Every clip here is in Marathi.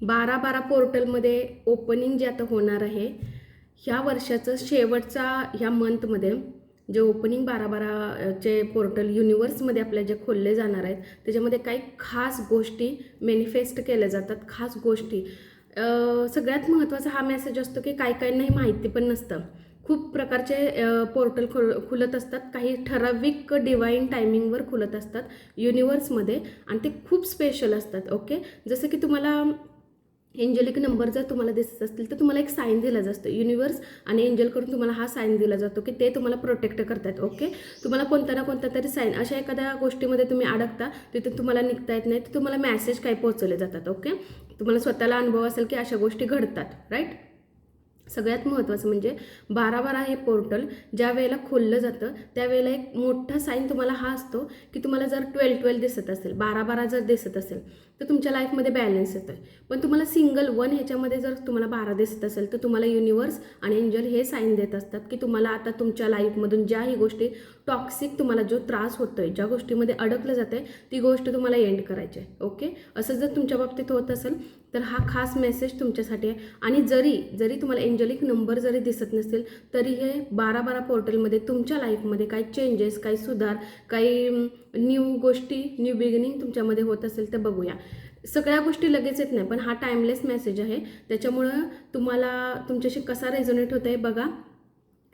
बारा बारा पोर्टलमध्ये ओपनिंग जे आता होणार आहे ह्या वर्षाचं शेवटचा ह्या मंथमध्ये जे ओपनिंग बारा बाराचे पोर्टल युनिवर्समध्ये आपल्या जे खोलले जाणार आहेत त्याच्यामध्ये काही खास गोष्टी मॅनिफेस्ट केल्या जातात. खास गोष्टी. सगळ्यात महत्त्वाचा हा मेसेज असतो की काही काही नाही माहिती पण नसतं. खूप प्रकारचे पोर्टल खुल खुलत असतात. काही ठराविक डिवाईन टायमिंगवर खुलत असतात युनिवर्समध्ये आणि ते खूप स्पेशल असतात ओके जसं की तुम्हाला एंजलिक नंबर जर तुम्हाला दिसत असतील तर तुम्हाला एक साईन दिला जातो. युनिवर्स आणि एंजलकडून तुम्हाला हा साईन दिला जातो की ते तुम्हाला प्रोटेक्ट करतात ओके तुम्हाला कोणता ना कोणता तरी साईन अशा एखाद्या गोष्टीमध्ये तुम्ही अडकता तिथून तुम्हाला निघता येत नाही तर तुम्हाला मॅसेज काही पोहोचवले जातात ओके तुम्हाला स्वतःला अनुभव असेल की अशा गोष्टी घडतात राईट सगळ्यात महत्त्वाचं म्हणजे बारा बारा हे पोर्टल ज्या वेळेला खोललं जातं त्यावेळेला एक मोठा साईन तुम्हाला हा असतो की तुम्हाला जर ट्वेल्व ट्वेल्व दिसत असेल बारा बारा जर दिसत असेल तर तुमच्या लाईफमध्ये बॅलन्स येतो आहे पण तुम्हाला सिंगल वन ह्याच्यामध्ये जर तुम्हाला बारा दिसत असेल तर तुम्हाला युनिवर्स आणि एंजल हे साईन देत असतात की तुम्हाला आता तुमच्या लाईफमधून ज्याही गोष्टी टॉक्सिक तुम्हाला जो त्रास होतोय ज्या गोष्टीमध्ये अडकलं जाते ती गोष्ट तुम्हाला एंड करायची आहे. ओके असं जर तुमच्या बाबतीत होत असेल तर हा खास मेसेज तुमच्यासाठी आहे. आणि जरी जरी तुम्हाला एंजलिक नंबर जरी दिसत नसतील तरी हे बारा बारा पोर्टलमध्ये तुमच्या लाईफमध्ये काही चेंजेस काही सुधार काही न्यू गोष्टी न्यू बिगिनिंग तुमच्यामध्ये होत असेल तर बघूया. सगळ्या गोष्टी लगेच येत नाही पण हा टाईमलेस मेसेज आहे. त्याच्यामुळं तुम्हाला तुमच्याशी कसा रेझोनेट होत आहे बघा.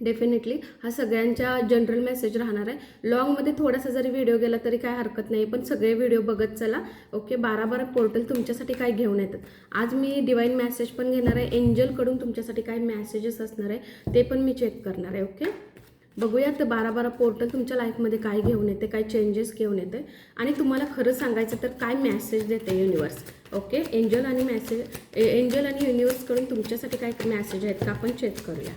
डेफिनेटली हा सगळ्यांच्या जनरल मेसेज राहणार आहे. लॉंगमध्ये थोडासा जरी व्हिडिओ गेला तरी काय हरकत नाही पण सगळे व्हिडिओ बघत चला. ओके बारा बारा पोर्टल तुमच्यासाठी काय घेऊन येतात. आज मी डिवाईन मेसेज पण घेणार आहे. एंजलकडून तुमच्यासाठी काय मेसेजेस असणार आहे ते पण मी चेक करणार आहे ओके बघूया तर बारा बारा पोर्टल तुमच्या लाईफमध्ये काय घेऊन येते काय चेंजेस घेऊन येते आणि तुम्हाला खरं सांगायचं तर काय मॅसेज देते युनिवर्स ओके एंजल आणि मॅसेज एंजल आणि युनिवर्सकडून तुमच्यासाठी काय मॅसेज आहेत का आपण चेक करूया.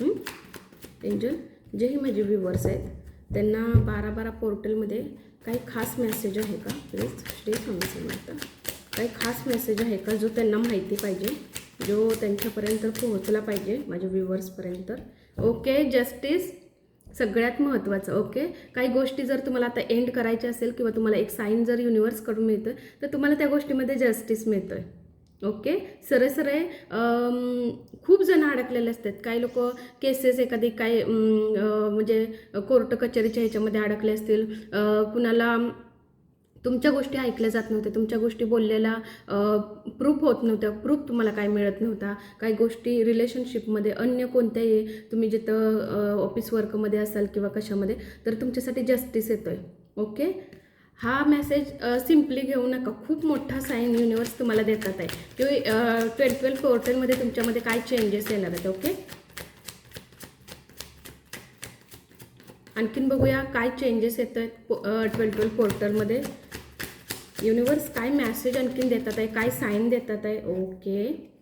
एंजल एंजल जेही माझे व्ह्युअर्स आहेत त्यांना बारा बारा पोर्टलमध्ये काही खास मेसेज आहे का? प्लीज श्री स्वामी समर्थ. काही खास मेसेज आहे का जो त्यांना माहिती पाहिजे जो त्यांच्यापर्यंत पोहोचला पाहिजे माझ्या व्ह्युअर्सपर्यंत ओके जस्टिस सगळ्यात महत्त्वाचं ओके काही गोष्टी जर तुम्हाला आता एंड करायच्या असेल किंवा तुम्हाला एक साईन जर युनिवर्सकडून मिळतं तर तुम्हाला त्या गोष्टीमध्ये जस्टिस मिळतं आहे ओके सरळ सरळ खूप जण अडकलेले असतात. काही लोक केसेस एखादी काय म्हणजे कोर्ट कचेरीच्या ह्याच्यामध्ये अडकले असतील कुणाला तुमच्या गोष्टी ऐकल्या जात नव्हत्या. तुमच्या गोष्टी बोललेला प्रूफ होत नव्हत्या. प्रूफ तुम्हाला काय मिळत नव्हता. काही गोष्टी रिलेशनशिपमध्ये अन्य कोणत्याही तुम्ही जिथं ऑफिस वर्कमध्ये असाल किंवा कशामध्ये तर तुमच्यासाठी जस्टिस येतो आहे ओके हा मेसेज सिम्पली घेऊ नका. खूप मोठा साईन युनिवर्स तुम्हाला देतात आहे. की ट्वेल्व ट्वेल्व पोर्टलमध्ये तुमच्यामध्ये काय चेंजेस येणार आहेत ओके आणखीन बघूया काय चेंजेस येत आहेत ट्वेल्व ट्वेल्व पोर्टलमध्ये युनिवर्स काय मॅसेज आणखीन देतात आहे काय साईन देतात आहे? ओके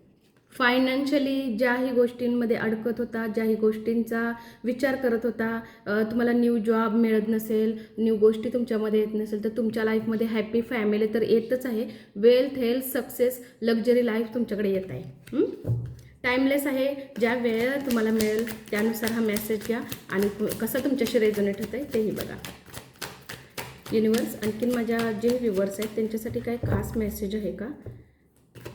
फायनान्शियली ज्याही गोष्टींमध्ये अडकत होता ज्याही गोष्टींचा विचार करत होता तुम्हाला न्यू जॉब मिळत नसेल न्यू गोष्टी तुमच्यामध्ये येत नसेल तर तुमच्या लाईफमध्ये हॅपी फॅमिली तर येतच आहे. Wealth health success luxury life तुमच्याकडे येत आहे. टाईमलेस आहे. ज्या वेळेला तुम्हाला मिळेल त्यानुसार हा मेसेज घ्या आणि कसं तुमच्याशी रेझोनेट होतं आहे तेही बघा. युनिवर्स आणखीन माझ्या जे व्ह्युवर्स आहेत त्यांच्यासाठी काही खास मेसेज आहे का?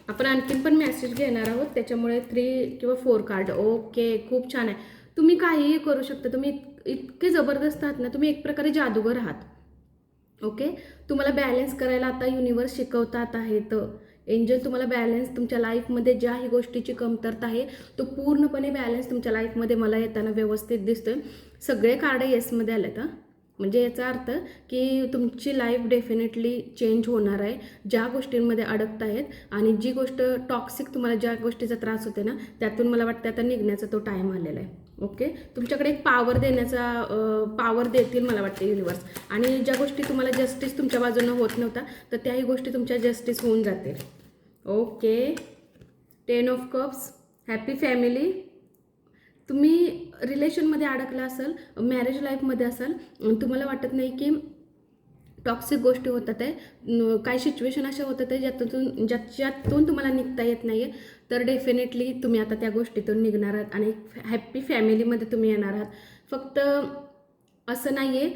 आपण आणखीन पण मेसेज घेणार आहोत. त्याच्यामुळे थ्री किंवा फोर कार्ड ओके खूप छान आहे. तुम्ही काहीही करू शकता. तुम्ही इत- इतके जबरदस्त आहात ना तुम्ही एक प्रकारे जादूगर आहात. ओके तुम्हाला बॅलन्स करायला आता युनिवर्स शिकवतात आहेत. एंजल तुम्हाला बॅलन्स तुमच्या लाईफमध्ये ज्याही गोष्टीची कमतरता आहे तो पूर्णपणे बॅलन्स तुमच्या लाईफमध्ये मला येताना व्यवस्थित दिसतोय. सगळे कार्ड येसमध्ये आलेत हां. म्हणजे याचा अर्थ की तुमची लाईफ डेफिनेटली चेंज होणार आहे. ज्या गोष्टींमध्ये अडकत आहेत आणि जी गोष्ट टॉक्सिक तुम्हाला ज्या गोष्टीचा त्रास होते ना त्यातून मला वाटतं आता निघण्याचा तो टाईम आलेला आहे. ओके तुमच्याकडे एक पावर देण्याचा पावर देतील मला वाटतं युनिवर्स आणि ज्या गोष्टी तुम्हाला जस्टिस तुमच्या बाजूनं होत नव्हता तर त्याही गोष्टी तुमच्या जस्टिस होऊन जातील. Okay ten of cups happy family तुम्ही रिलेशनमध्ये अडकला असाल मॅरेज लाईफमध्ये असाल तुम्हाला वाटत नाही की टॉक्सिक गोष्टी होतात आहे काही सिच्युएशन अशा होतात आहे ज्यातून ज्याच्यातून तुम्हाला निघता येत नाही आहे तर डेफिनेटली तुम्ही आता त्या गोष्टीतून निघणार आहात आणि हॅप्पी फॅमिलीमध्ये तुम्ही येणार आहात. फक्त असं नाही आहे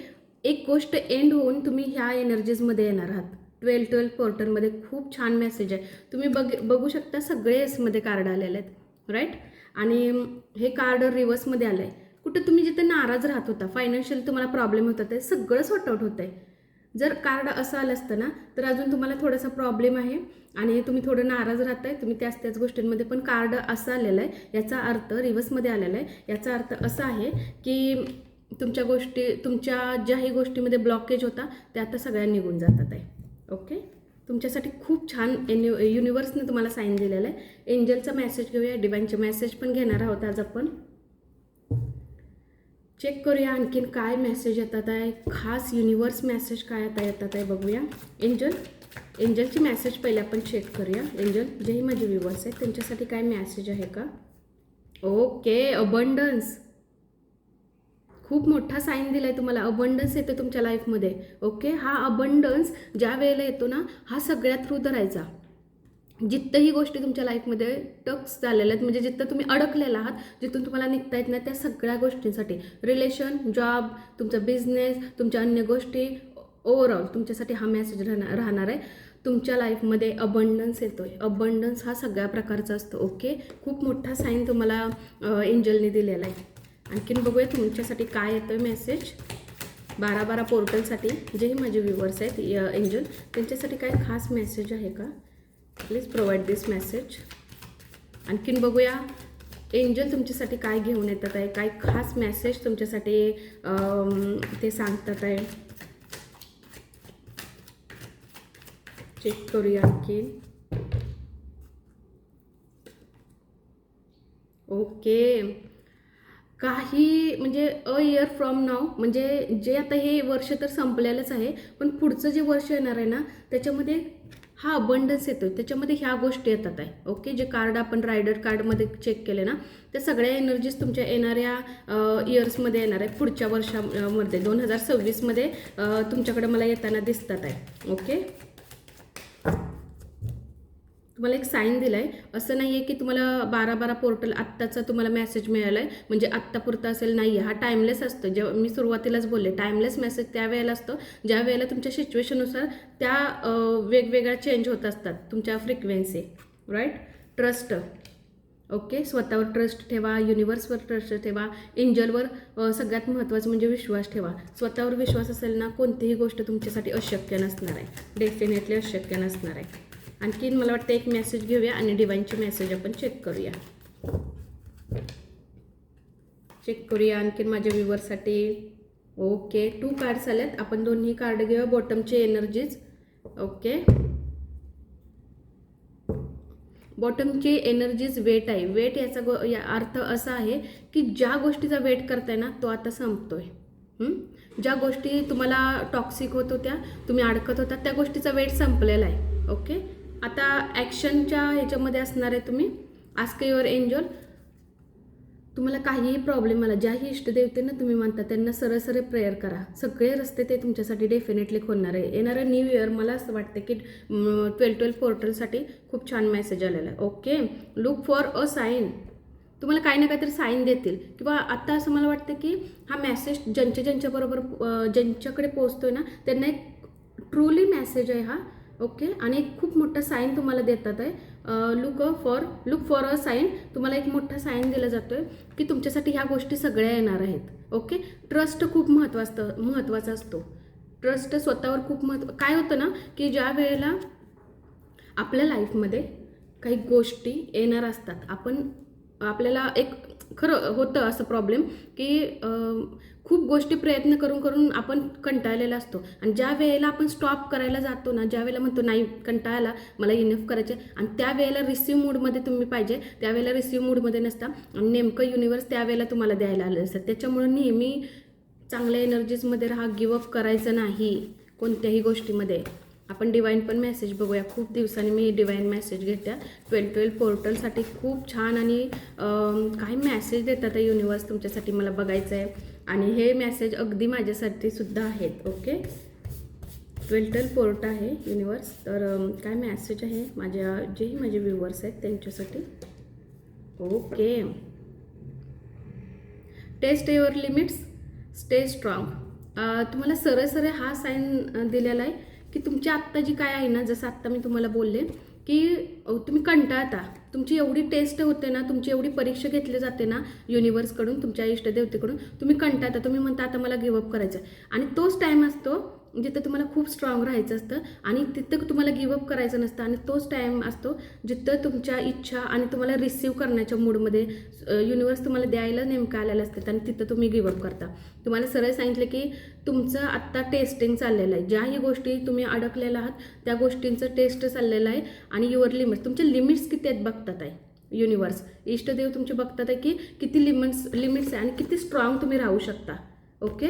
एक गोष्ट एंड होऊन तुम्ही ह्या एनर्जीजमध्ये येणार आहात. ट्वेल्व ट्वेल्व पोर्टलमध्ये खूप छान मेसेज आहे. तुम्ही बघ बघू शकता सगळे एसमध्ये कार्ड आलेले आहेत राईट आणि हे कार्ड रिवर्समध्ये आलं आहे कुठं तुम्ही जिथे नाराज राहत होता फायनान्शियल तुम्हाला प्रॉब्लेम होता ते सगळं सॉर्ट आउट होतं आहे जर कार्ड असं आलं असतं ना तर अजून तुम्हाला थोडासा प्रॉब्लेम आहे आणि तुम्ही थोडं नाराज राहताय तुम्ही त्याच त्याच गोष्टींमध्ये पण कार्ड असं आलेलं आहे याचा अर्थ रिव्हर्समध्ये आलेला आहे. याचा अर्थ असा आहे की तुमच्या गोष्टी तुमच्या ज्याही गोष्टीमध्ये ब्लॉकेज होता त्या आता सगळ्या निघून जातात आहे. ओके तुमच्यासाठी खूप छान एन युनिवर्सने तुम्हाला साईन दिलेलं आहे. एंजलचा मेसेज घेऊया डिवाईनचे मेसेज पण घेणार आहोत आज आपण. चेक करूया आणखीन काय मेसेज येतात आहे. खास युनिवर्स मेसेज काय आता येतात आहे बघूया. एंजल एंजलची मेसेज पहिले आपण चेक करूया. एंजल जेही माझे व्ह्युअर्स आहेत त्यांच्यासाठी काय मेसेज आहे का? ओके अबंडन्स खूप मोठा साईन दिला आहे तुम्हाला. अबंडन्स येतो तुमच्या लाईफमध्ये ओके हा अबंडन्स ज्या वेळेला येतो ना हा सगळ्या थ्रू धरायचा जिथंही गोष्टी तुमच्या लाईफमध्ये टक्स झालेल्या आहेत म्हणजे जिथं तुम्ही अडकलेला आहात जिथून तुम्हाला निघता येत नाही त्या सगळ्या गोष्टींसाठी. रिलेशन जॉब तुमचा बिझनेस तुमच्या अन्य गोष्टी ओवरऑल तुमच्यासाठी हा मेसेज राहणार राहणार आहे. तुमच्या लाईफमध्ये अबंडन्स येतो आहे अबंडन्स हा सगळ्या प्रकारचा असतो. ओके खूप मोठा साईन तुम्हाला एंजलने दिलेला आहे. आणखीन बघूया तुमच्यासाठी काय येतो आहे मेसेज बारा बारा पोर्टलसाठी जेही माझे व्ह्युअर्स आहेत एंजल त्यांच्यासाठी काय खास मेसेज आहे का? प्लीज प्रोव्हाइड दिस मेसेज आणखीन बघूया एंजल तुमच्यासाठी काय घेऊन येतात आहे? काय खास मेसेज तुमच्यासाठी ते सांगतात आहे? चेक करूया आणखी ओके काही म्हणजे अ इयर फ्रॉम नाव म्हणजे जे आता हे वर्ष तर संपलेलंच आहे पण पुढचं जे वर्ष येणार आहे ना त्याच्यामध्ये हा अबंडन्स येतो त्याच्यामध्ये ह्या गोष्टी येतात आहे. ओके जे कार्ड आपण रायडर कार्डमध्ये चेक केले ना त्या सगळ्या एनर्जीज तुमच्या येणाऱ्या इयर्समध्ये येणार आहे. पुढच्या वर्षामध्ये दोन हजार सव्वीसमध्ये तुमच्याकडे मला येताना दिसतात आहे. ओके तुम्हाला एक साईन दिला आहे असं नाही आहे की तुम्हाला बारा बारा पोर्टल आत्ताचा तुम्हाला मेसेज मिळाला आहे म्हणजे आत्तापुरता असेल नाही आहे हा टाईमलेस असतो. जेव्हा मी सुरुवातीलाच बोलले टाईमलेस मेसेज त्या वेळेला असतो. ज्या वेळेला तुमच्या सिच्युएशननुसार त्या वेगवेगळ्या चेंज होत असतात. तुमच्या फ्रिक्वेन्सी राईट ट्रस्ट ओके स्वतःवर ट्रस्ट ठेवा. युनिवर्सवर ट्रस्ट ठेवा. एंजलवर सगळ्यात महत्त्वाचं म्हणजे विश्वास ठेवा. स्वतःवर विश्वास असेल ना कोणतीही गोष्ट तुमच्यासाठी अशक्य नसणार आहे. डेफिनेटली अशक्य नसणार आहे. आणखीन मला वाटतं एक मेसेज घेऊया आणि डिवाईनचे मेसेज आपण चेक करूया. चेक करूया आणखीन माझ्या व्ह्युअरसाठी ओके टू कार्ड्स आल्यात. आपण दोन्ही कार्ड घेऊया. बॉटमचे एनर्जीज ओके बॉटमची एनर्जीज वेट आहे. वेट याचा गो या अर्थ असा आहे की ज्या गोष्टीचा वेट करताय ना तो आता संपतोय. ज्या गोष्टी तुम्हाला टॉक्सिक होत होत्या तुम्ही अडकत होता त्या गोष्टीचा वेट संपलेला आहे. ओके आता ॲक्शनच्या ह्याच्यामध्ये असणार आहे तुम्ही. आस्क युअर एंजल तुम्हाला काहीही प्रॉब्लेम आला ज्याही इष्टदेवतेनं तुम्ही मानता त्यांना सरळ सरळ प्रेयर करा. सगळे रस्ते ते तुमच्यासाठी डेफिनेटली खोलणार आहे. येणारं न्यू इयर मला असं वाटतं की ट्वेल्व ट्वेल्व पोर्टलसाठी खूप छान मेसेज आलेला आहे. Okay look for a sign तुम्हाला काही ना काहीतरी साईन देतील. किंवा आत्ता असं मला वाटतं की हा मेसेज ज्यांच्या ज्यांच्याबरोबर ज्यांच्याकडे पोचतो आहे ना त्यांना एक ट्रूली मेसेज आहे हा. ओके? आणि एक खूप मोठा साईन तुम्हाला देतात आहे. Look for look for a sign तुम्हाला एक मोठा साईन दिला जातो आहे की तुमच्यासाठी ह्या गोष्टी सगळ्या येणार आहेत. ओके? ट्रस्ट खूप महत्त्वाचं महत्त्वाचा असतो. ट्रस्ट स्वतःवर खूप महत्त्व काय होतं ना की ज्या वेळेला आपल्या लाईफमध्ये काही गोष्टी येणार असतात आपण आपल्याला एक खरं होतं असं प्रॉब्लेम की खूप गोष्टी प्रयत्न करून करून आपण कंटाळलेला असतो. आणि ज्या वेळेला आपण स्टॉप करायला जातो ना ज्या वेळेला म्हणतो नाही कंटाळाला मला इनफ करायचे आणि त्या वेळेला रिसिव्ह मूडमध्ये तुम्ही पाहिजे त्यावेळेला रिसिव्ह मूडमध्ये नसता. आणि नेमकं युनिवर्स त्यावेळेला तुम्हाला द्यायला आलं असतं. त्याच्यामुळं नेहमी चांगल्या एनर्जीजमध्ये राहा गिवअप करायचं नाही कोणत्याही गोष्टीमध्ये. आपण डिवाईन पण मेसेज बघूया. खूप दिवसांनी मी डिवाईन मेसेज घेत्या ट्वेल्व ट्वेल्व पोर्टलसाठी खूप छान आणि काही मेसेज देतात युनिवर्स तुमच्यासाठी मला बघायचं आहे आणि हे मेसेज अगदी माझ्यासाठी सुद्धा आहेत ओके ट्वेल्टल पोर्ट आहे युनिवर्स तर काय मेसेज आहे? माझ्या जेही माझे व्ह्युअर्स आहेत त्यांच्यासाठी. Okay test your limits stay strong तुम्हाला सरळ सरळ हा साईन दिलेला आहे. की तुमची आत्ता जी काय आहे ना जसं आत्ता मी तुम्हाला बोलले की तुम्ही कंटाळता. तुमची एवढी टेस्ट होते ना तुमची एवढी परीक्षा घेतली जाते ना युनिवर्सकडून तुमच्या इष्टदेवतेकडून तुम्ही कंटाळता. तुम्ही म्हणता आता मला गिवअप करायचं आहे आणि तोच टाईम असतो म्हणजे जिथं तुम्हाला खूप स्ट्रॉंग राहायचं असतं आणि तिथं तुम्हाला गिवअप करायचं नसतं आणि तोच टाईम असतो जिथं तुमच्या इच्छा आणि तुम्हाला रिसीव करण्याच्या मूडमध्ये युनिवर्स तुम्हाला द्यायला नेमकं आलेलं असतं आणि तिथं तुम्ही गिवअप करता. तुम्हाला सरळ सांगितलं की तुमचं आत्ता टेस्टिंग चाललेलं आहे. ज्याही गोष्टी तुम्ही अडकलेल्या आहात त्या गोष्टींचं टेस्ट चाललेलं आहे आणि युअर लिमिट्स तुमचे लिमिट्स किती आहेत बघतात आहे युनिवर्स इष्टदेव तुमचे बघतात आहे की किती लिमिट्स लिमिट्स आहे आणि किती स्ट्रॉंग तुम्ही राहू शकता. ओके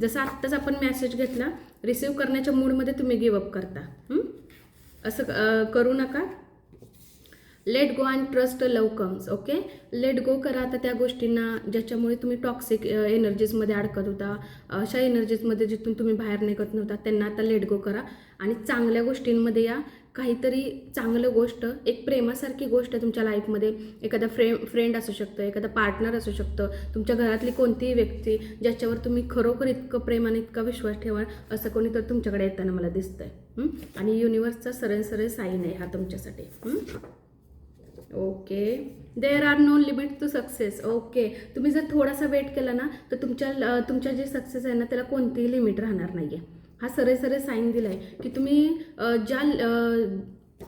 जसं आत्ताच आपण मॅसेज घेतला रिसीव्ह करण्याच्या मूडमध्ये तुम्ही गिवअप करता. असं करू नका. Let go and trust love comes okay let go करा आता त्या गोष्टींना ज्याच्यामुळे तुम्ही टॉक्सिक एनर्जीजमध्ये अडकत होता. अशा एनर्जीजमध्ये जिथून तुम्ही बाहेर निघत नव्हता त्यांना आता लेट गो करा. आणि चांगल्या गोष्टींमध्ये या. काहीतरी चांगलं गोष्ट एक प्रेमासारखी गोष्ट तुमच्या लाईफमध्ये एखादा फ्रे फ्रेंड असू शकतं एखादा पार्टनर असू शकतं. तुमच्या घरातली कोणतीही व्यक्ती ज्याच्यावर तुम्ही खरोखर इतकं प्रेमाने इतका विश्वास ठेवा असं कोणी तर तुमच्याकडे येताना मला दिसतंय. आहे आणि युनिवर्सचा सरळ सरळ साईन आहे हा तुमच्यासाठी. Okay. There are no limit to success okay. तुम्ही जर थोडासा वेट केला ना तर तुमच्या तुमच्या जे सक्सेस आहे ना त्याला कोणतीही लिमिट राहणार नाही आहे हा सरळ सरळ साईन दिला आहे की तुम्ही ज्या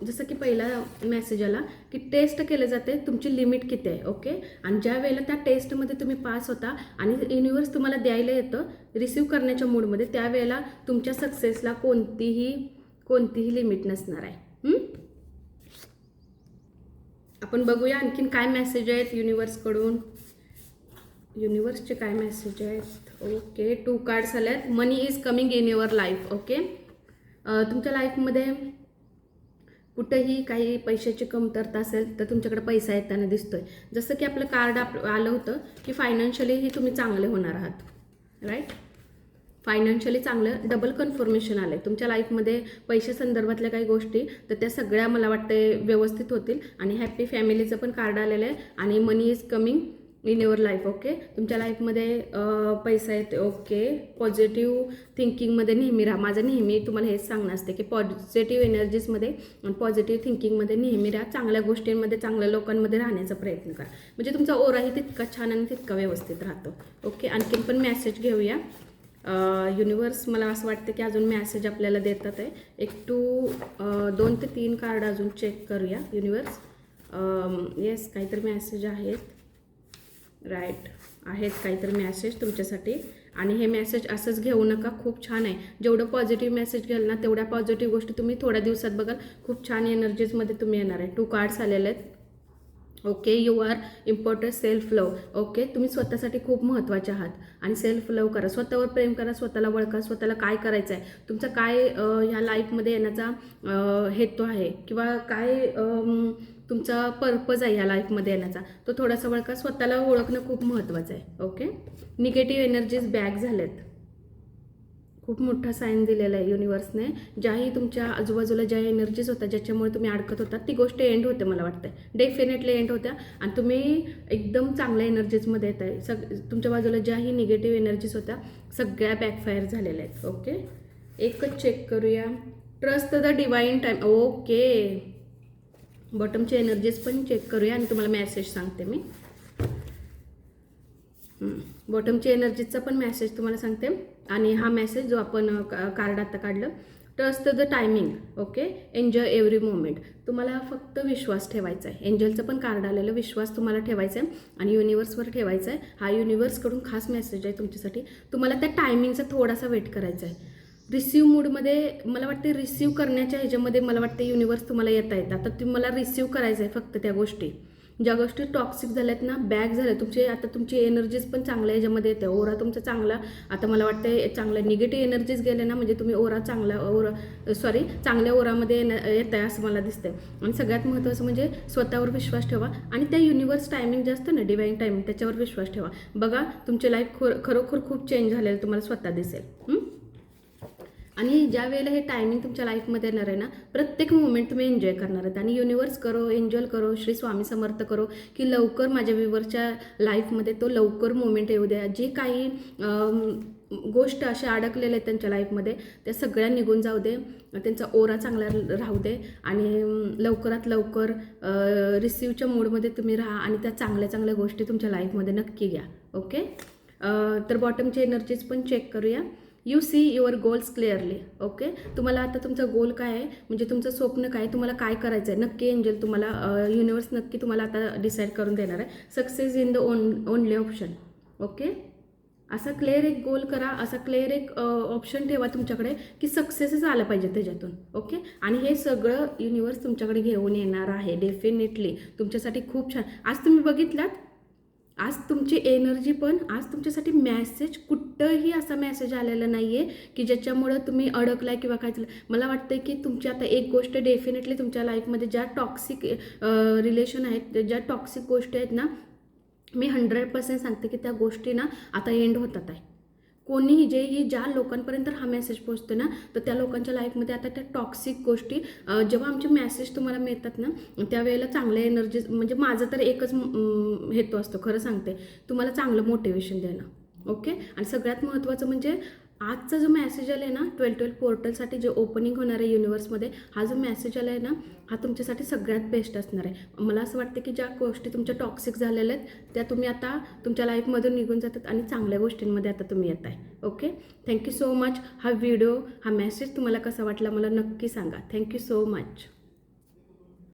जसं की पहिला मेसेज आला की टेस्ट केले जाते तुमची लिमिट किती आहे ओके आणि ज्या वेळेला त्या टेस्टमध्ये तुम्ही पास होता आणि युनिवर्स तुम्हाला द्यायला येतं रिसीव्ह करण्याच्या मूडमध्ये त्यावेळेला तुमच्या सक्सेसला कोणतीही कोणतीही लिमिट नसणार आहे. आपण बघूया आणखीन काय मेसेज आहेत युनिवर्सकडून युनिवर्सचे काय मेसेज आहेत? ओके टू कार्ड्स आल्यात आहेत. Money is coming in your life okay तुमच्या लाईफमध्ये कुठंही काही पैशाची कमतरता असेल तर तुमच्याकडे पैसा येताना दिसतोय. जसं की आपलं कार्ड आप आलं होतं की फायनान्शियलीही तुम्ही चांगले होणार आहात राईट फायनान्शियली चांगलं डबल कन्फर्मेशन आलं आहे तुमच्या लाईफमध्ये पैसे संदर्भातल्या काही गोष्टी तर त्या सगळ्या मला वाटते व्यवस्थित होतील. आणि हॅप्पी फॅमिलीचं पण कार्ड आलेलं आहे. आणि money is coming in your life okay तुमच्या लाईफमध्ये पैसा येते ओके पॉझिटिव्ह थिंकिंगमध्ये नेहमी राहा. माझं नेहमी तुम्हाला हेच सांगणं असते की पॉझिटिव्ह एनर्जीजमध्ये आणि पॉझिटिव्ह थिंकिंगमध्ये नेहमी राहा. चांगल्या गोष्टींमध्ये चांगल्या लोकांमध्ये राहण्याचा प्रयत्न करा. म्हणजे तुमचा ओराही तितका छान आणि तितका व्यवस्थित राहतो ओके आणखीन पण मॅसेज घेऊया. युनिवर्स मला असं वाटतं की अजून मॅसेज आपल्याला देतात आहे. एक टू दोन ते तीन कार्ड अजून चेक करूया. युनिवर्स येस काहीतरी मॅसेज आहेत. राईट आहेत काहीतरी मॅसेज तुमच्यासाठी. आणि हे मेसेज असंच घेऊ नका. खूप छान आहे. जेवढं पॉझिटिव्ह मेसेज घ्याल ना तेवढ्या पॉझिटिव्ह गोष्टी तुम्ही थोड्या दिवसात बघाल. खूप छान एनर्जीजमध्ये तुम्ही येणार आहे. टू कार्ड्स आलेले आहेत. Okay you are important self love okay तुम्ही स्वतःसाठी खूप महत्त्वाचे आहात. आणि सेल्फ लव करा. स्वतःवर प्रेम करा स्वतःला वळखा स्वतःला काय करायचं आहे तुमचा काय ह्या लाईफमध्ये येण्याचा हेतू आहे? किंवा काय तुमचा पर्पज आहे ह्या लाईफमध्ये येण्याचा. तो थोडासा वळखा स्वतःला ओळखणं खूप महत्त्वाचं आहे. ओके निगेटिव्ह एनर्जीज बॅक झाल्यात खूप मोठा साईन दिलेला आहे युनिवर्सने ज्याही तुमच्या आजूबाजूला ज्या एनर्जीज होत्या ज्याच्यामुळे तुम्ही अडकत होता ती गोष्ट एंड होते मला वाटतं डेफिनेटली एंड होत्या. आणि तुम्ही एकदम चांगल्या एनर्जीजमध्ये येत आहे सग तुमच्या बाजूला ज्याही निगेटिव्ह एनर्जीज होत्या सगळ्या बॅकफायर झालेल्या आहेत. ओके एकच चेक करूया. Trust the divine time okay बॉटमचे energies पण चेक करूया आणि तुम्हाला मेसेज सांगते मी. बॉटमची एनर्जीजचा पण मेसेज तुम्हाला सांगते. आणि हा मेसेज जो आपण का- कार्ड आता काढलं trust the timing okay enjoy every moment तुम्हाला फक्त विश्वास ठेवायचा आहे. एंजलचं पण कार्ड आलेलं विश्वास तुम्हाला ठेवायचा आहे. आणि युनिवर्सवर ठेवायचा आहे. हा युनिवर्सकडून खास मेसेज आहे तुमच्यासाठी. तुम्हाला त्या टायमिंगचा थोडासा वेट करायचा आहे. रिसिव्ह मूडमध्ये मला वाटते रिसिव्ह करण्याच्या ह्याच्यामध्ये मला वाटते युनिवर्स तुम्हाला येता येतं. आता तुम्हाला रिसिव्ह करायचं आहे फक्त त्या गोष्टी. ज्या गोष्टी टॉक्सिक झाल्यात ना बॅक झाल्या तुमचे आता तुमची एनर्जीज पण चांगल्या ह्याच्यामध्ये येते ओरा तुमचा चांगला आता मला वाटतं चांगलं निगेटिव्ह एनर्जीज गेल्या ना म्हणजे तुम्ही ओरा चांगला ओरा सॉरी चांगल्या ओरामध्ये येत आहे असं मला दिसतंय. आणि सगळ्यात महत्त्वाचं म्हणजे स्वतःवर विश्वास ठेवा. आणि त्या युनिवर्स टायमिंग जे असतं ना डिवाईन टायमिंग त्याच्यावर विश्वास ठेवा. बघा तुमची लाईफ खो खरोखर खूप चेंज झालेलं तुम्हाला स्वतः दिसेल. हं? आणि ज्या वेळेला हे टायमिंग तुमच्या लाईफमध्ये येणार आहे ना प्रत्येक मुवमेंट तुम्ही एन्जॉय करणार आहेत. आणि युनिवर्स करो एन्जॉय करो श्री स्वामी समर्थ करो की लवकर माझ्या विवरच्या लाईफमध्ये तो लवकर मुवमेंट येऊ द्या. जे काही गोष्ट अशा अडकलेल्या आहेत त्यांच्या लाईफमध्ये त्या सगळ्या निघून जाऊ दे. त्यांचा ओरा चांगला राहू दे. आणि लवकरात लवकर रिसिव्हच्या मूडमध्ये तुम्ही राहा आणि त्या चांगल्या चांगल्या गोष्टी तुमच्या लाईफमध्ये नक्की घ्या. ओके तर बॉटमची एनर्जीज पण चेक करूया. You see your goals clearly okay तुम्हाला आता तुमचं गोल काय आहे? म्हणजे तुमचं स्वप्न काय आहे? तुम्हाला काय करायचं आहे? नक्की एंजल तुम्हाला युनिवर्स नक्की तुम्हाला आता डिसाईड करून देणार आहे. Success in the own only option okay असा क्लिअर एक गोल करा असा क्लिअर एक ऑप्शन ठेवा तुमच्याकडे की सक्सेसच आलं पाहिजे त्याच्यातून ओके आणि हे सगळं युनिवर्स तुमच्याकडे घेऊन येणार आहे डेफिनेटली तुमच्यासाठी खूप छान. आज तुम्ही बघितलात आज तुमची एनर्जी पण आज तुमच्यासाठी मॅसेज कुठंही असा मेसेज आलेला नाही आहे की ज्याच्यामुळं तुम्ही अडकलाय किंवा काय झालं. मला वाटतं की तुमची आता एक गोष्ट डेफिनेटली तुमच्या लाईफमध्ये ज्या टॉक्सिक रिलेशन आहेत ज्या टॉक्सिक गोष्टी आहेत ना मी हंड्रेड पर्सेंट सांगते की त्या गोष्टी ना आता एंड होतात आहे. कोणीही जेही ज्या लोकांपर्यंत हा मेसेज पोहोचतो ना तर त्या लोकांच्या लाईफमध्ये आता त्या टॉक्सिक गोष्टी जेव्हा आमचे मेसेज तुम्हाला मिळतात ना त्यावेळेला चांगल्या एनर्जी म्हणजे माझं तर एकच हेतू असतो खरं सांगते. तुम्हाला चांगलं मोटिवेशन देणं. ओके आणि सगळ्यात महत्त्वाचं म्हणजे आजचा जो मेसेज आला आहे ना ट्वेल्व ट्वेल्व पोर्टलसाठी जे ओपनिंग होणार आहे युनिवर्समध्ये हा जो मॅसेज आला आहे ना हा तुमच्यासाठी सगळ्यात बेस्ट असणार आहे. मला असं वाटतं की ज्या गोष्टी तुमच्या टॉक्सिक झालेल्या आहेत त्या तुम्ही आता तुमच्या लाईफमधून निघून जातात आणि चांगल्या गोष्टींमध्ये आता तुम्ही येत आहे. Okay thank you so much हा व्हिडिओ हा मेसेज तुम्हाला कसा वाटला मला नक्की सांगा. Thank you so much